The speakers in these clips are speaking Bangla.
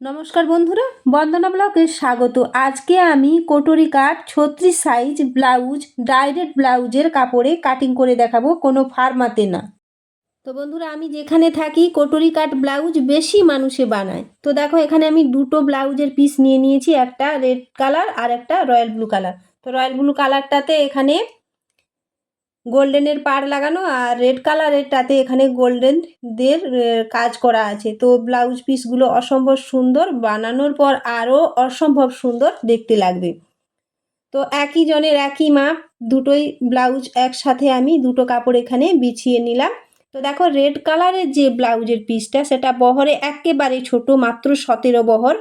নমস্কার বন্ধুরা, বন্দনা ব্লকে স্বাগত। আজকে আমি কোটরি কাট ছত্রিশ সাইজ ব্লাউজ ডাইরেক্ট ব্লাউজের কাপড়ে কাটিং করে দেখাবো, কোনো ফার্মাতে না। তো বন্ধুরা, আমি যেখানে থাকি, কোটরি কাট ব্লাউজ বেশি মানুষে বানায়। তো দেখো, এখানে আমি দুটো ব্লাউজের পিস নিয়ে নিয়েছি, একটা রেড কালার আর একটা রয়্যাল ব্লু কালার তো রয়্যাল ব্লু কালারটাতে এখানে গোল্ডেনের পাড় লাগানো আর রেড কালারেরটাতে এখানে গোল্ডেন দের কাজ করা আছে। তো ব্লাউজ পিসগুলো অসম্ভব সুন্দর, বানানোর পর আরও অসম্ভব সুন্দর দেখতে লাগবে। তো একই জনের একই মাপ, দুটোই ব্লাউজ একসাথে আমি দুটো কাপড় এখানে বিছিয়ে নিলাম। তো দেখো রেড কালারের যে ব্লাউজের পিসটা, সেটা বহরে একেবারে ছোট, মাত্র সতেরো বহর।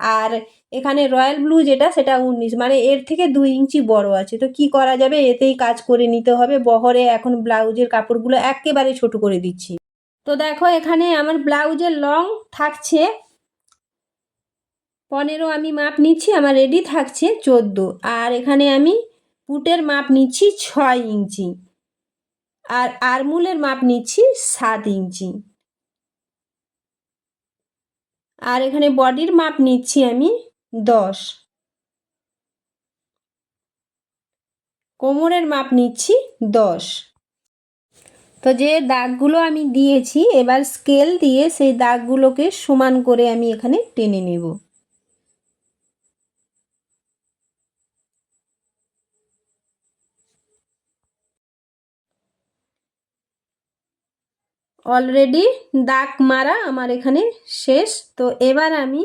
আর এখানে রয়্যাল ব্লু যেটা, সেটা উনিশ। মানে এর থেকে দুই ইঞ্চি বড় আছে। তো কি করা যাবে? এতেই কাজ করে নিতে হবে। বহরে এখন ব্লাউজের কাপড়গুলো একেবারে ছোট করে দিচ্ছি। তো দেখো, এখানে আমার ব্লাউজের লং থাকছে পনেরো আমি মাপ নিচ্ছি, আমার রেডি থাকছে চোদ্দ। আর এখানে আমি পুটের মাপ নিচ্ছি ছয় ইঞ্চি। আর আরমুলের মাপ নিচ্ছি সাত ইঞ্চি। আর এখানে বডির মাপ নিচ্ছি আমি দশ। কোমরের মাপ নিচ্ছি দশ। তো যে দাগগুলো আমি দিয়েছি, এবার স্কেল দিয়ে সেই দাগগুলোকে সমান করে আমি এখানে টেনে নেব। অলরেডি দাগ মারা আমার এখানে শেষ। তো এবার আমি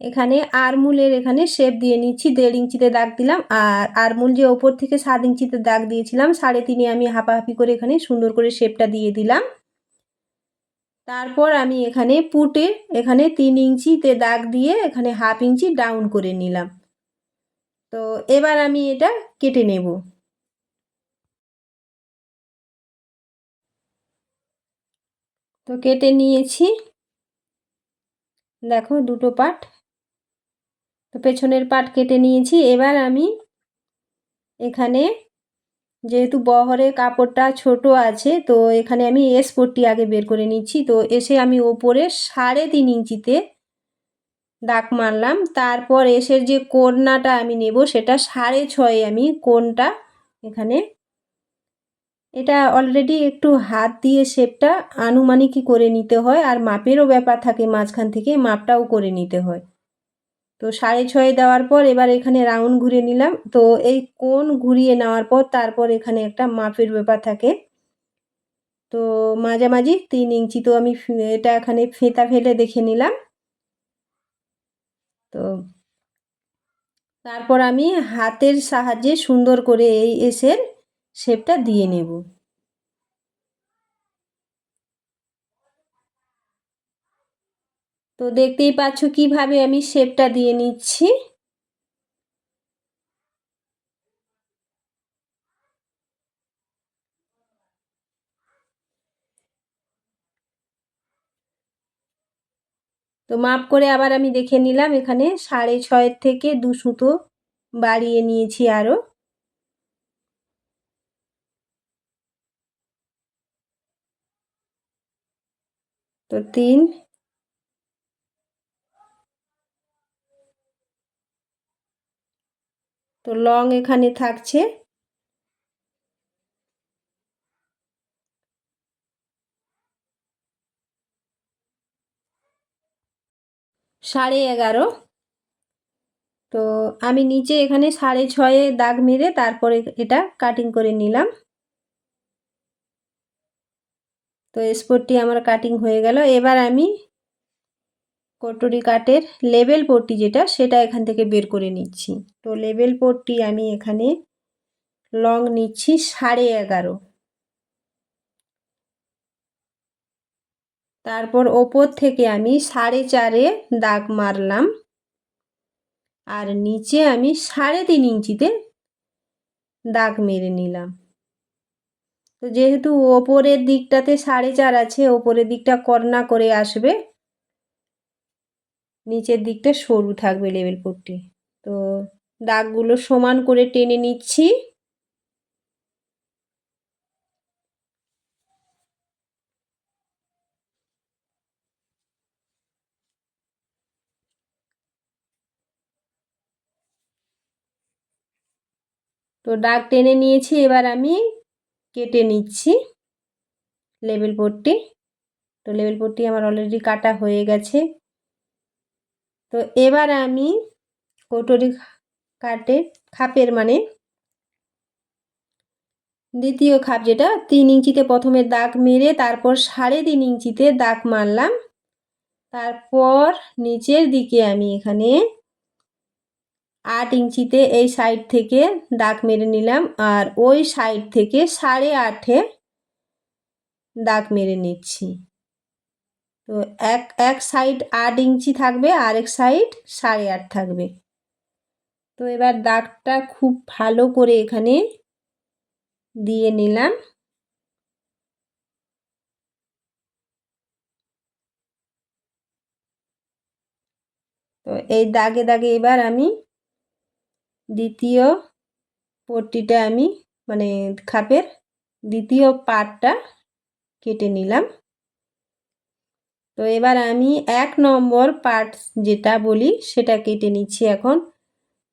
এখানে আরমুলের এখানে শেপ দিয়ে নিচ্ছি, দেড় ইঞ্চিতে দাগ দিলাম। আর আরমুল যে ওপর থেকে সাত ইঞ্চিতে দাগ দিয়েছিলাম, সাড়ে তিনে আমি হাঁপাহাপি করে এখানে সুন্দর করে শেপটা দিয়ে দিলাম। তারপর আমি এখানে পুটে এখানে তিন ইঞ্চিতে দাগ দিয়ে এখানে হাফ ইঞ্চি ডাউন করে নিলাম। তো এবার আমি এটা কেটে নেব। তো কেটে নিয়েছি। দেখো দুটো পার্ট তো পেছনের পাট কেটে নিয়েছি। এবার আমি এখানে যেহেতু বহরে কাপড়টা ছোট আছে, তো এখানে আমি এস পট্টি আগে বের করে নিচ্ছি। তো এসে আমি ওপরে সাড়ে তিন ইঞ্চিতে দাগ মারলাম। তারপর এসের যে কোরনাটা আমি নেব, সেটা সাড়ে ছয়ে আমি কোনটা এখানে এটা অলরেডি একটু হাত দিয়ে শেপটা আনুমানিকই করে নিতে হয় আর মাপেরও ব্যাপার থাকে মাঝখান থেকে, মাপটাও করে নিতে হয়। তো সাড়ে ছয়ে দেওয়ার পর এবার এখানে রাউন্ড ঘুরে নিলাম। তো এই কোন ঘুরিয়ে নেওয়ার পর তারপর এখানে একটা মাপের ব্যাপার থাকে। তো মাঝামাঝি তিন ইঞ্চি তো আমি এটা এখানে ফেতা ফেলে দেখে নিলাম। তো তারপর আমি হাতের সাহায্যে সুন্দর করে এই এসের শেপটা দিয়ে নেব। তো দেখতেই পাচ্ছ কীভাবে আমি শেপটা দিয়ে নিচ্ছি। তো মাপ করে আবার আমি দেখে নিলাম, এখানে সাড়ে ছয়ের থেকে দু সুতো বাড়িয়ে নিয়েছি আরও তো তিন। তো লং এখানে থাকছে। সাড়ে এগারো। তো আমি নিচে এখানে সাড়ে ছয়ে দাগ মেরে তারপরে এটা কাটিং করে নিলাম। তো স্পোর্টটি আমার কাটিং হয়ে গেল। এবার আমি কটুরি কাটের লেবেল পট্টি যেটা, সেটা এখান থেকে বের করে নিচ্ছি। তো লেবেল পট্টি আমি এখানে লং নিচ্ছি সাড়ে এগারো। তারপর ওপর থেকে আমি সাড়ে চারে দাগ মারলাম। আর নিচে আমি সাড়ে তিন ইঞ্চিতে দাগ মেরে নিলাম। তো যেহেতু ওপরের দিকটাতে সাড়ে চার আছে, ওপরের দিকটা কর্না করে আসবে। নিচের দিকটা সরু থাকবে লেবেল পট্টি তো দাগগুলো সমান করে টেনে নিচ্ছি। তো ডাক টেনে নিয়েছি, এবার আমি কেটে নিচ্ছি লেবেল পট্টি। তো লেবেল পট্টি আমার অলরেডি কাটা হয়ে গেছে। তো এবার আমি কটরি কাটে খাপের মানে দ্বিতীয় খাপ যেটা, তিন ইঞ্চিতে প্রথমে দাগ মেরে তারপর সাড়ে তিন ইঞ্চিতে দাগ মারলাম। তারপর নিচের দিকে আমি এখানে আট ইঞ্চিতে এই সাইড থেকে দাগ মেরে নিলাম আর ওই সাইড থেকে সাড়ে আটে দাগ মেরে নিচ্ছি। তো এক এক সাইড আট ইঞ্চি থাকবে আর এক সাইড সাড়ে আট থাকবে। তো এবার দাগটা খুব ভালো করে এখানে দিয়ে নিলাম। তো এই দাগে দাগে এবার আমি দ্বিতীয় পট্টিটা আমি মানে খাপের দ্বিতীয় পাটটা কেটে নিলাম। তো এবার আমি এক নম্বর পার্ট যেটা বলি সেটা কেটে নিচ্ছি এখন।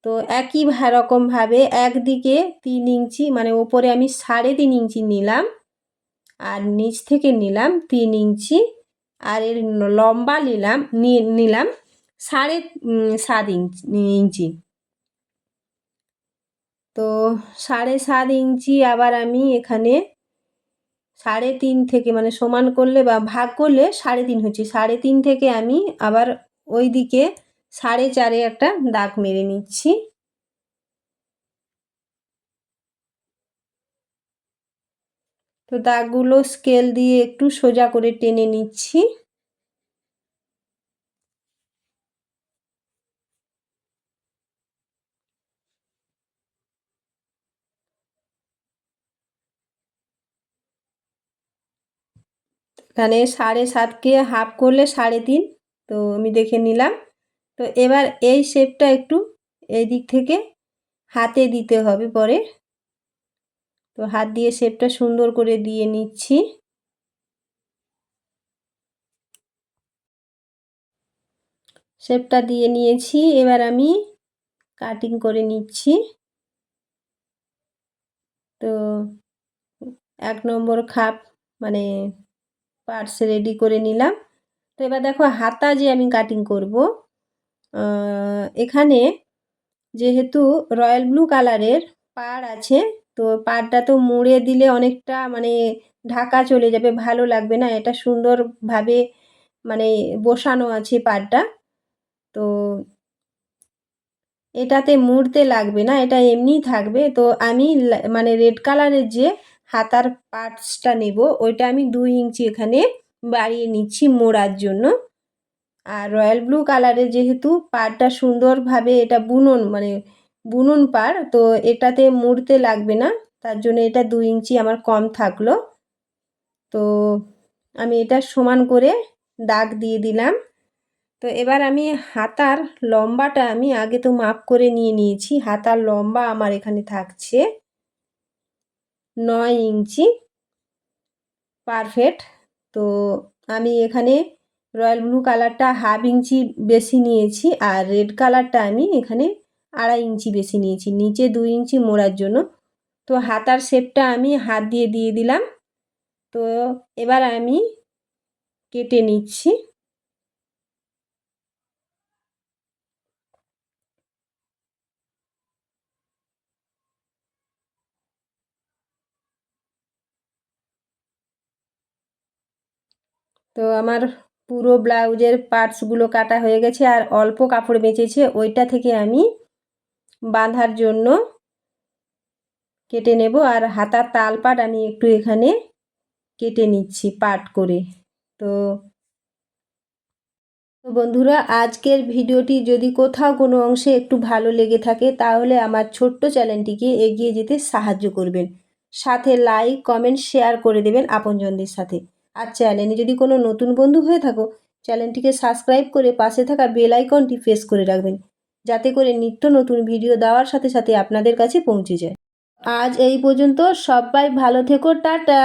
তো একই রকমভাবে একদিকে তিন ইঞ্চি মানে ওপরে আমি সাড়ে তিন ইঞ্চি নিলাম আর নিচ থেকে নিলাম তিন ইঞ্চি আর এর লম্বা নিলাম নিলাম সাড়ে সাত ইঞ্চি ইঞ্চি। তো সাড়ে সাত ইঞ্চি আবার আমি এখানে সাড়ে তিন থেকে মানে সমান করলে বা ভাগ করলে সাড়ে তিন হচ্ছে। সাড়ে তিন থেকে আমি আবার ওই দিকে সাড়ে চারে একটা দাগ মেরে নিচ্ছি। তো দাগগুলো স্কেল দিয়ে একটু সোজা করে টেনে নিচ্ছি। এখানে সাড়ে সাতকে হাফ করলে সাড়ে তিন। তো আমি দেখে নিলাম। তো এবার এই শেপটা একটু এই দিক থেকে হাতে দিতে হবে পরে। তো হাত দিয়ে শেপটা সুন্দর করে দিয়ে নিচ্ছি। শেপটা দিয়ে নিয়েছি। এবার আমি কাটিং করে নিচ্ছি। তো এক নম্বর খাপ মানে পার্টস রেডি করে নিলাম। তো এবার দেখো হাতা যে আমি কাটিং করব এখানে যেহেতু রয়্যাল ব্লু কালারের পাড় আছে, তো পাড়টা তো মুড়ে দিলে অনেকটা মানে ঢাকা চলে যাবে, ভালো লাগবে না। এটা সুন্দরভাবে মানে বসানো আছে পাড়টা তো এটাতে মুড়তে লাগবে না, এটা এমনিই থাকবে। তো আমি মানে রেড কালারের যে হাতার পার্টসটা নেব। ওইটা আমি দুই ইঞ্চি এখানে বাড়িয়ে নিচ্ছি মোড়ার জন্য। আর রয়্যাল ব্লু কালারের যেহেতু পাড়টা সুন্দরভাবে এটা বুনন মানে বুনন পাড়, তো এটাতে মুড়তে লাগবে না। তার জন্য এটা দুই ইঞ্চি আমার কম থাকল। তো আমি এটা সমান করে দাগ দিয়ে দিলাম। তো এবার আমি হাতার লম্বাটা আমি আগে তো মাপ করে নিয়ে নিয়েছি। হাতার লম্বা আমার এখানে থাকছে। নয় ইঞ্চি। পারফেক্ট। তো আমি এখানে রয়্যাল ব্লু কালারটা হাফ ইঞ্চি বেশি নিয়েছি আর রেড কালারটা আমি এখানে আড়াই ইঞ্চি বেশি নিয়েছি। নিচে দুই ইঞ্চি মোড়ার জন্য। তো হাতার শেপটা আমি হাত দিয়ে দিয়ে দিলাম। তো এবার আমি কেটে নিচ্ছি। তো আমার পুরো ব্লাউজের পার্টসগুলো কাটা হয়ে গেছে আর অল্প কাপড় বেঁচেছে, ওইটা থেকে আমি বাঁধার জন্য কেটে নেব আর হাতার তাল পাট আমি একটু এখানে কেটে নিচ্ছি পাট করে। তো বন্ধুরা, আজকের ভিডিওটি যদি কোথাও কোনো অংশে একটু ভালো লেগে থাকে, তাহলে আমার ছোট্ট চ্যানেলটিকে এগিয়ে যেতে সাহায্য করবেন। সাথে লাইক, কমেন্ট, শেয়ার করে দেবেন আপনজনদের সাথে। আর চ্যানেলে যদি কোনো নতুন বন্ধু হয়ে থাকো, চ্যানেলটিকে সাবস্ক্রাইব করে পাশে থাকা বেল আইকনটি প্রেস করে রাখবেন, যাতে করে নিত্য নতুন ভিডিও দেওয়ার সাথে সাথে আপনাদের কাছে পৌঁছে যায়। আজ এই পর্যন্ত সবাই ভালো থেকো, টাটা!